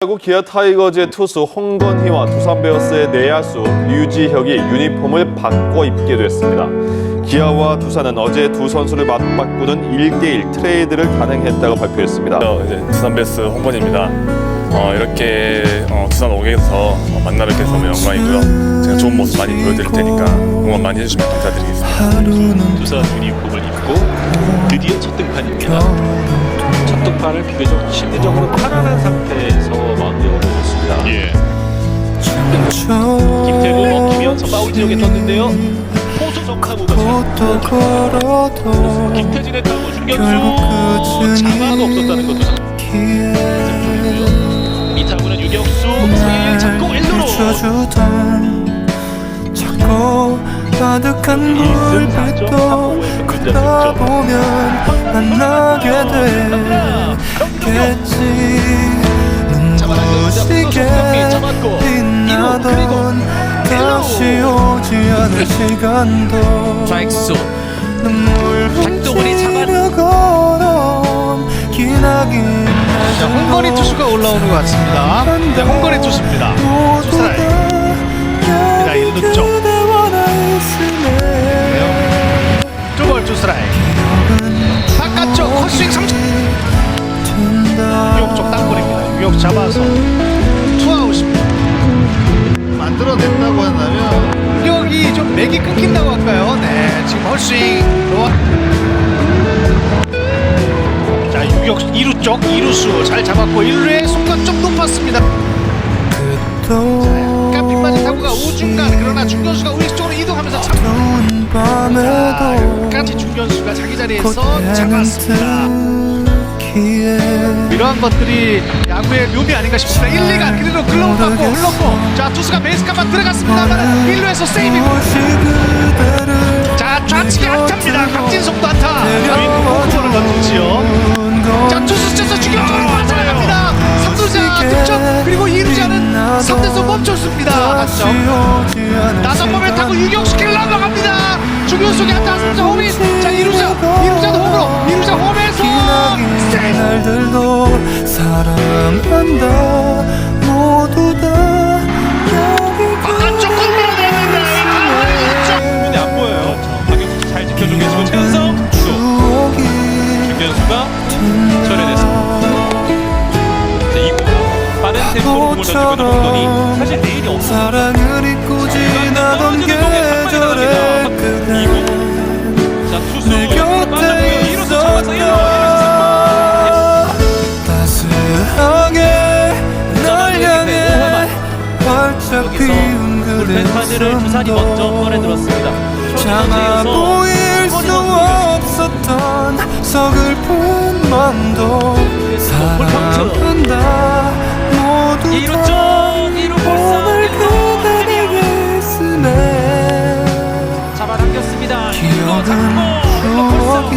프로야구 기아 타이거즈의 투수 홍건희와 두산 베어스의 내야수 류지혁이 유니폼을 바꿔 입게 됐습니다. 기아와 두산은 어제 두 선수를 맞바꾸는 1대1 트레이드를 가능했다고 발표했습니다. 어, 이제 두산 베스 홍건입니다. 어, 이렇게 어, 두산 오게 돼서 어, 만나 뵙게 돼서 영광이고요. 제가 좋은 모습 많이 보여드릴 테니까 응원 많이 해주시면 감사드리겠습니다. 두산 유니폼을 입고 드디어 첫 등판입니다. 첫 등판을 비교적 심리적으로 편안한 마운드에 파울 지역에 섰는데요. 포수 잘 김태진의 타구 중견수 장마가 없었다는 것도. 이 타구는 유격수 서일 잡고 1루로 비춰주던 작고 가득한 탐구에서 걷다. 보면 만나게 되겠지 눈부시게 빛나던 다시 오지 않을 시간도 좌익수 눈물 걸어온 기나긴 자, 홍건희 투수가 올라오는 것 같습니다. 네, 홍건희 투수입니다. 투스라이. 자, 일루 쪽. 투볼 투스라이. 바깥쪽 헛스윙 3점. 유격 쪽 땅볼입니다. 유격 잡아서 투아웃입니다. 유격이 좀 맥이 끊긴다고 할까요? 네, 지금. 로아. 자, 유격 2루 쪽 2루수 잘 잡았고 1루에 순간 좀 높았습니다. 약간 빗맞은 타구가 우중간 그러나 중견수가 우익 쪽으로 이동하면서 참 밤에도 여기까지 중견수가 자기 자리에서 잡았습니다. 이러한 것들이 야구의 묘미 아닌가 싶습니다. 1, 2가 그대로 글러브 받고 흘렀고 자 투수가 베이스카만 들어갔습니다만 1루에서 세이빙 자 좌측에 안타입니다. 박진성도 안타 윙크 포크볼을 던지지요. 자 투수 쳐서 중견수로 빠져나갑니다. 3루자 득점 그리고 2루자는 3대서 멈췄습니다. 득점 사랑한다. 모두 다 바깥쪽 공 밀어내는데 왼쪽. 눈이 안 보여요. 박영수 잘 지켜주고 계시고 최은성 수 추억이 중견수가 처리됐습니다. 자, 이구 빠른 템포로 던지고 있는 홍건이 사실 내일이 없어서 사랑을 잊고 지나던 계 활짝 피운 그대 두산이 먼저 꺼내들었습니다. 참아 보일 수 없었던 서글픈 맘도 사랑한다. 모두 이루 다 오늘 그대에게 있음에 잡아당겼습니다. 기억은 추억이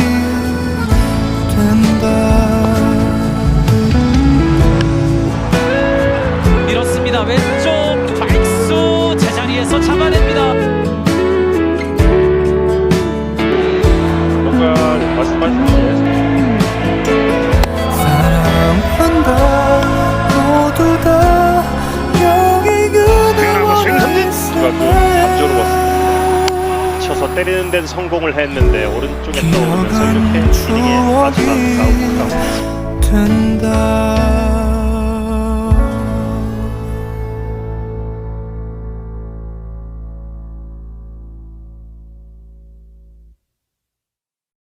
된다. 밀었습니다. 왼 잡아냅니다. 뭔가 말씀하신 사랑한다 모두 다 여기 그대와 있음에 쳐서 때리는 데는 성공을 했는데 오른쪽에 떠오르면서 이렇게 힐링에 마지막 추억이 가고 가고. 된다